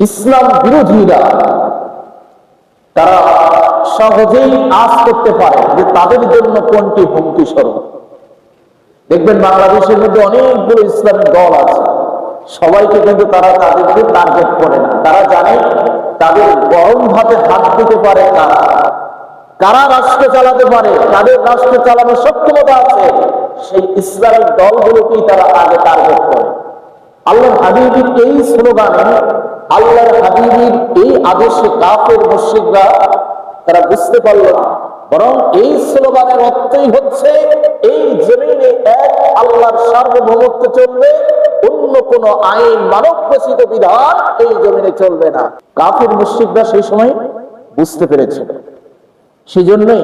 ইসলাম বিরোধীরা তারা সহজেই আজ করতে পারে যে তাদের জন্য কোনটি হুমকি স্বরূপ দেখবেন বাংলাদেশের মধ্যে অনেকগুলো ইসলামিক দল আছে। সবাইকে কিন্তু তারা তাদেরকে টার্গেট করে না। তারা জানে তাদের গরম ভাবে হাত দিতে পারে কারা। কারা রাষ্ট্র চালাতে পারে? তাদের রাষ্ট্র চালানোর সক্ষমতা আছে? সেই ইসলামিক দলগুলোকেই তারা আগে টার্গেট করে। আল্লাহ হাবিবির এই স্লোগানে, আল্লাহর হাবিবির এই আদর্শে কাফের মুশরিকরা, তারা বুঝতে পারল না। বরং এই স্লোগানের অর্থই হচ্ছে, এই জমিনে এক আল্লাহর সার্বভৌমত্ব চলবে, অন্য কোন আইন মানব প্রসিত বিধান এই জমিনে চলবে না। কাফের মুশরিকরা সেই সময় বুঝতে পেরেছিল সেই জন্যই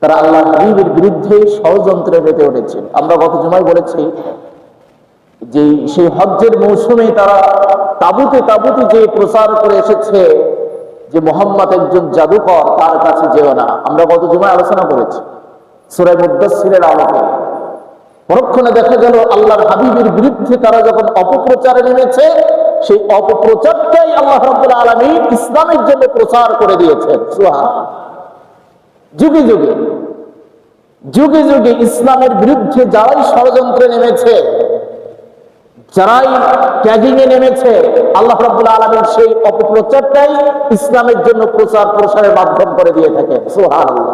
তারা আল্লাহ হাবিবের বিরুদ্ধে ষড়যন্ত্রে মেতে উঠেছে। আমরা গত জমায় বলেছি যে সেই হজ্জের মৌসুমে তারা তাবুতে তাবুতে যে প্রচার করে এসেছে, যে মোহাম্মদ একজন জাদুকর, তার কাছে যেও না। আমরা গত জমায় আলোচনা করেছি সুরাই মুদাসিরের আলোকে। পরক্ষণে দেখা গেল, আল্লাহর হাবিবের বিরুদ্ধে তারা যখন অপপ্রচারে নেমেছে, সেই অপপ্রচারটাই আল্লাহ রব্বুল আলমী ইসলামের জন্য প্রচার করে দিয়েছেন সুহান যুগে যুগে যুগে যুগে ইসলামের বিরুদ্ধে যারাই ষড়যন্ত্রে নেমেছে যারাই ট্যাগিং এ নেমেছে, আল্লাহ রাব্বুল আলামিন সেই অপপ্রচারটাই ইসলামের জন্য প্রচার প্রসারের মাধ্যম করে দিয়ে থাকে সুবহানাল্লাহ।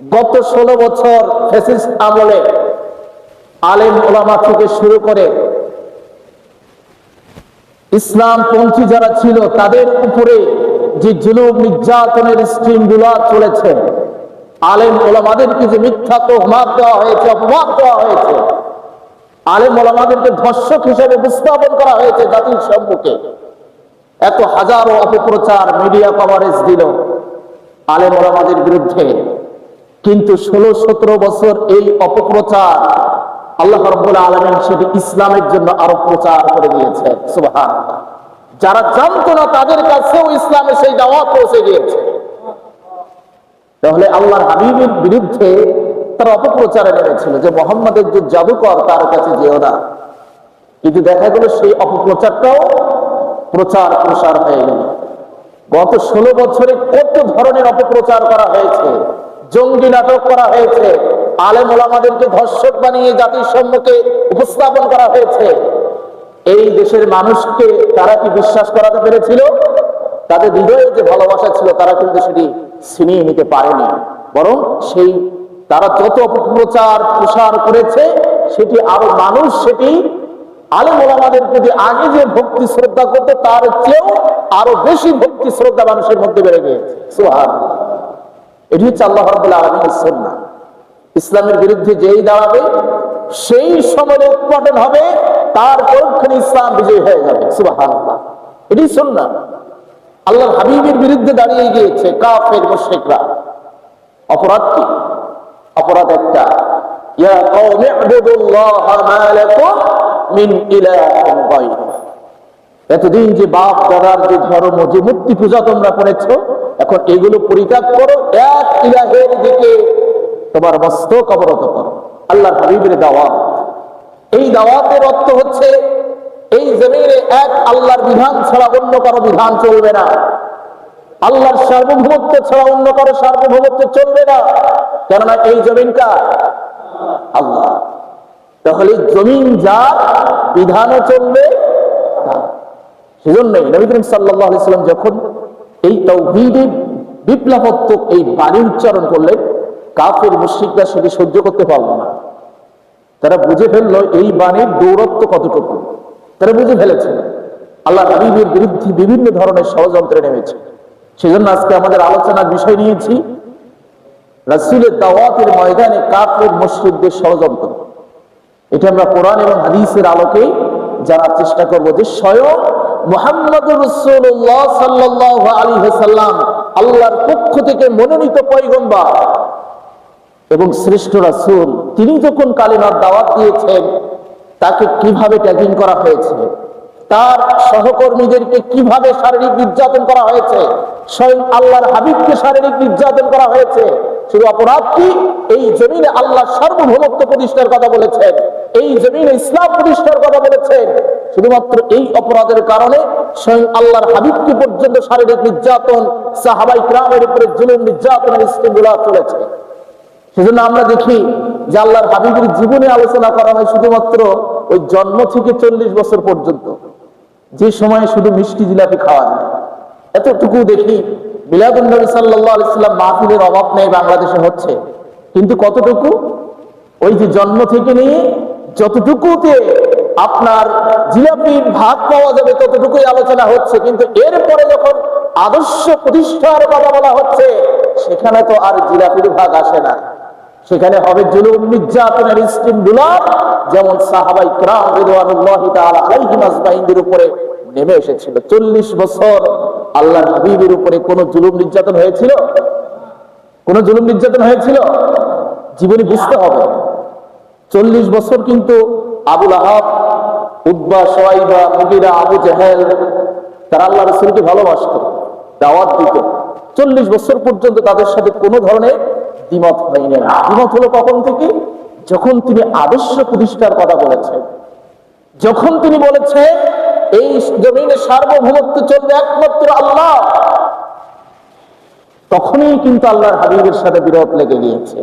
গত ষোলো বছর ফেসিস্ট আমলে আলেম ওলামা থেকে শুরু করে ইসলাম পন্থী যারা ছিল, তাদের উপরে যে জুলুম নির্যাতনের স্ট্রিমগুলা চলেছে, আলেম ওলামাদেরকে যে মিথ্যা তোহমাত দেওয়া হয়েছে, অপবাদ দেওয়া হয়েছে আলেম ওলামাদেরকে ধর্ষক হিসেবে উপস্থাপন করা হয়েছে জাতির সম্মুখে। এত হাজারো অপপ্রচার মিডিয়া কভারেজ দিল আলেম ওলামাদের বিরুদ্ধে। কিন্তু ষোলো, সতেরো বছর এই অপপ্রচার আল্লাহ রব্বুল আলমিন সেটি ইসলামের জন্য আরও প্রচার করে দিয়েছে। সুবাহান যারা জানতো না তাদের কাছেও ইসলামে সেই দাওয়াত পৌঁছে গিয়েছে তাহলে আল্লাহর হাবিবের বিরুদ্ধে তারা অপপ্রচারে নেমেছিল যে মোহাম্মদ একজন জাদুকর, তার কাছে যেও না। কিন্তু দেখা গেল সেই অপপ্রচারটাও প্রচার প্রসার হয়ে গেল। গত ষোলো বছরে কত ধরনের অপপ্রচার করা হয়েছে, জঙ্গি নাটক করা হয়েছে, আলেম ওলামাদেরকে ধর্ষক বানিয়ে জাতির সম্মুখে উপস্থাপন করা হয়েছে। এই দেশের মানুষকে তারা কি বিশ্বাস করাতে পেরেছিল? তাদের হৃদয়ে যে ভালোবাসা ছিল, তারা কিন্তু সেটি ছিনিয়ে নিতে পারেনি। বরং সেই তারা যত প্রচার প্রসার করেছে, সেটি আরও মানুষ, সেটি আলেম প্রতি আগে যে ভক্তি শ্রদ্ধা করতো, তার চেয়েও আরও বেশি ভক্তি শ্রদ্ধা মানুষের মধ্যে বেড়ে গিয়েছে। এটি হচ্ছে আল্লাহ আলমীর ইসলামের বিরুদ্ধে যেই দাঁড়াবে, সেই সময় উৎপাদন হবে, তার পরক্ষণে ইসলাম বিজয় হয়ে যাবে। এটি সন্না আল্লাহর হাবিবের বিরুদ্ধে দাঁড়িয়ে গিয়েছে কাফের, মুশরিকরা। অপরাধ কি? অপরাধ একটা এতদিন যে বাপ, দাদার যে ধর্ম, যে মূর্তি পূজা তোমরা করেছ, এখন এগুলো পরিত্যাগ করো, এক ইলাহের দিকে তোমার মস্তক অবরত করো। আল্লাহ হাবিবের দাওয়াত। এই দাওয়াতের অর্থ হচ্ছে, এই জমিনে এক আল্লাহর বিধান ছাড়া অন্য কারও বিধান চলবে না। আল্লাহর সার্বভৌমত্ব ছাড়া অন্য কারও সার্বভৌমত্ব চলবে না। কেননা এই জমিনটা আল্লাহ। তাহলে জমিন যা বিধানও চলবে। সেজন্যই নবী করিম আলাইসাল্লাম যখন এই তৌহিদের বিপ্লবাত্মক এই বাণী উচ্চারণ করলেন, কাফের মুশ্রিকরা সেটি সহ্য করতে পারল না। তারা বুঝে ফেলল এই বাণীর দৌরত্ব কতটুকু। তারা বুঝে ফেলেছে। আল্লাহ হাবিবের বিরুদ্ধে বিভিন্ন ধরনের ষড়যন্ত্রে নেমেছে। সেজন্য আজকে আমাদের আলোচনার বিষয় নিয়েছি, রাসুলের দাওয়াতের ময়দানে কাফের মুশ্রিকদের ষড়যন্ত্র। এটা আমরা কোরআন এবং হাদিসের আলোকে জানার চেষ্টা করব যে স্বয়ং মোহাম্মদ রসুল্লাহ সাল্লাহ আলী সাল্লাম আল্লাহর পক্ষ থেকে মনোনীত পৈগম্বার এবং শ্রেষ্ঠ রাসূল, তিনি যখন কালিমার দাওয়াত দিয়েছেন, তাকে কীভাবে ট্যাগিং করা হয়েছে? তার সহকর্মীদেরকে কীভাবে শারীরিক নির্যাতন করা হয়েছে? স্বয়ং আল্লাহর হাবিবকে শারীরিক নির্যাতন করা হয়েছে। শুধু অপরাধ কি? এই জমিনে আল্লাহ সার্বভৌমত্ব প্রতিষ্ঠার কথা বলেছেন। এই জমিনে ইসলাম প্রতিষ্ঠার কথা বলেছেন। শুধুমাত্র এই অপরাধের কারণে স্বয়ং আল্লাহর হাবিবকে পর্যন্ত শারীরিক নির্যাতন, সাহাবাই গ্রামের উপরে জুলুম, নির্যাতনের স্কিমগুলো চলেছে। সেজন্য আমরা দেখি যে আল্লাহর হাবিবের জীবনে আলোচনা করা হয় শুধুমাত্র ওই জন্ম থেকে চল্লিশ বছর পর্যন্ত। যে সময়ে শুধু মিষ্টি জিলাপি খাওয়া যায়। এতটুকু দেখি মিলাদুল নবী সাল্লাহ মাহফিলের অভাব নেই বাংলাদেশে হচ্ছে। কিন্তু কতটুকু? ওই যে জন্ম থেকে নিয়ে যতটুকুতে আপনার জিলাপির ভাগ পাওয়া যাবে ততটুকুই আলোচনা হচ্ছে। কিন্তু এরপরে যখন আদর্শ প্রতিষ্ঠার কথা বলা হচ্ছে, সেখানে তো আর জিলাপির ভাগ আসে না। সেখানে হবে জুলুম, নির্যাতনের স্কিমগুলার যেমন সাহাবাই ক্রাম রিদওয়ানুল্লাহি তাআলা আলাইহিম আজমাইনদের উপরে নেমে এসেছিল। চল্লিশ বছর আল্লাহ হাবিবের উপরে কোন জুলুম, নির্যাতন হয়েছিল? কোন জুলুম, নির্যাতন হয়েছিল? জীবনে বুঝতে হবে। চল্লিশ বছর কিন্তু আবুল আহাব, উদ্বা, সোয়াইবা, মুগিরা, আবু জাহেল, তারা আল্লাহ রসুলকে ভালোবাসত, দাওয়াত দিত। চল্লিশ বছর পর্যন্ত তাদের সাথে কোনো ধরনের দ্বিমত হয়নি। দ্বিমত হলো কখন থেকে? যখন তিনি আদর্শ প্রতিষ্ঠার কথা বলেছেন। যখন তিনি বলেছেন, এই জমিনে সার্বভৌমত্ব চলবে একমাত্র আল্লাহ। তখনই কিন্তু আল্লাহর হাবিবের সাথে বিরোধ লেগে গিয়েছে।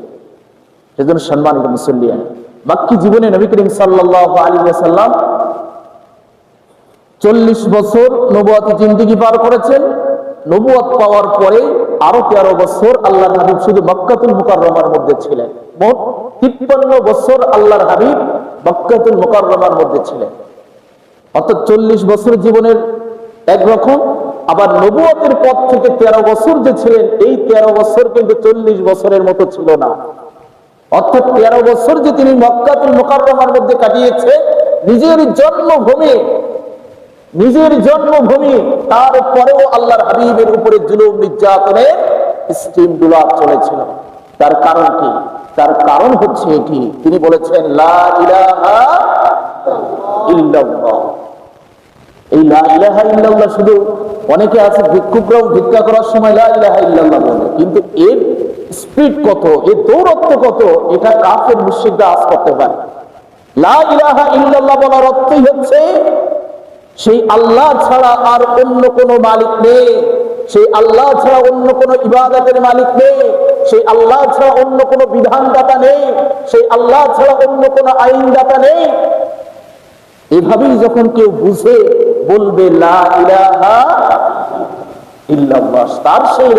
সেজন্য সম্মানিত মুসল্লিয়ান বাক্কি জীবনে নবী করিম সাল্লাহ আলী সাল্লাম চল্লিশ বছর নবুয়াতি জিন্দিগি পার করেছেন। নবুয়াত পাওয়ার পরে আরও তেরো বছর আল্লাহর হাবিব শুধু মক্কাতুল মুকাররমার মধ্যে ছিলেন। তিপ্পান্ন বছর আল্লাহর হাবিব মক্কাতুল মুকাররমার মধ্যে ছিলেন। অর্থাৎ চল্লিশ বছর জীবনের একরকম আবার নবুয়তের পর থেকে তেরো বছর যে ছিলেন, এই তেরো বছর কিন্তু চল্লিশ বছরের মতো ছিল না। অর্থাৎ তেরো বছর যে তিনি মক্কাতুল মোকাররমার মধ্যে কাটিয়েছে, নিজের জন্মভূমি নিজের জন্মভূমি তারপরেও আল্লাহর হাবিবের উপরে জুলুম নির্যাতনের স্টিমগুলা চলেছিল। তার কারণ কি? তার কারণ হচ্ছে এটি তিনি বলেছেন এই লা ইলাহা ইল্লাল্লাহ শুধু অনেকে আছে ভিক্ষা করার সময় লা ইলাহা ইল্লাল্লাহ বলে। কিন্তু এর স্পিড কত, এর দৌরত্ব কত, এটা কাফের মুশরিকরা করতে পারে। লা ইলাহা ইল্লাল্লাহ বলার অর্থই হচ্ছে সেই আল্লাহ ছাড়া আর অন্য কোনো মালিক নেই। সেই আল্লাহ ছাড়া অন্য কোনো ইবাদতের মালিক নেই। সেই আল্লাহ ছাড়া অন্য কোনো বিধানদাতা নেই। সেই আল্লাহ ছাড়া অন্য কোনো আইনদাতা নেই। এভাবেই যখন কেউ বুঝে, বলবে তার সেই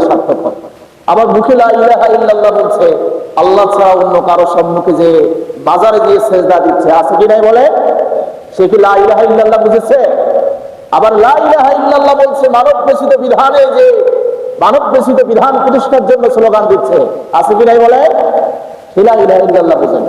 সার্থক। আবার মুখে বলছে, আল্লাহ ছাড়া অন্য কারও সম্মুখে যে বাজারে গিয়ে সেজদা দিচ্ছে, আছে কি নাই বলে? সে কি লা ইলাহা ইল্লাল্লাহ বুঝেছে? আবার লা ইলাহা ইল্লাল্লাহ বলছে মানব প্রেষিত বিধানে যে মানব প্রেষিত বিধান প্রতিষ্ঠার জন্য স্লোগান দিচ্ছে। আছে কি নাই বলে? সে লা ইলাহা ইল্লাল্লাহ বুঝেন।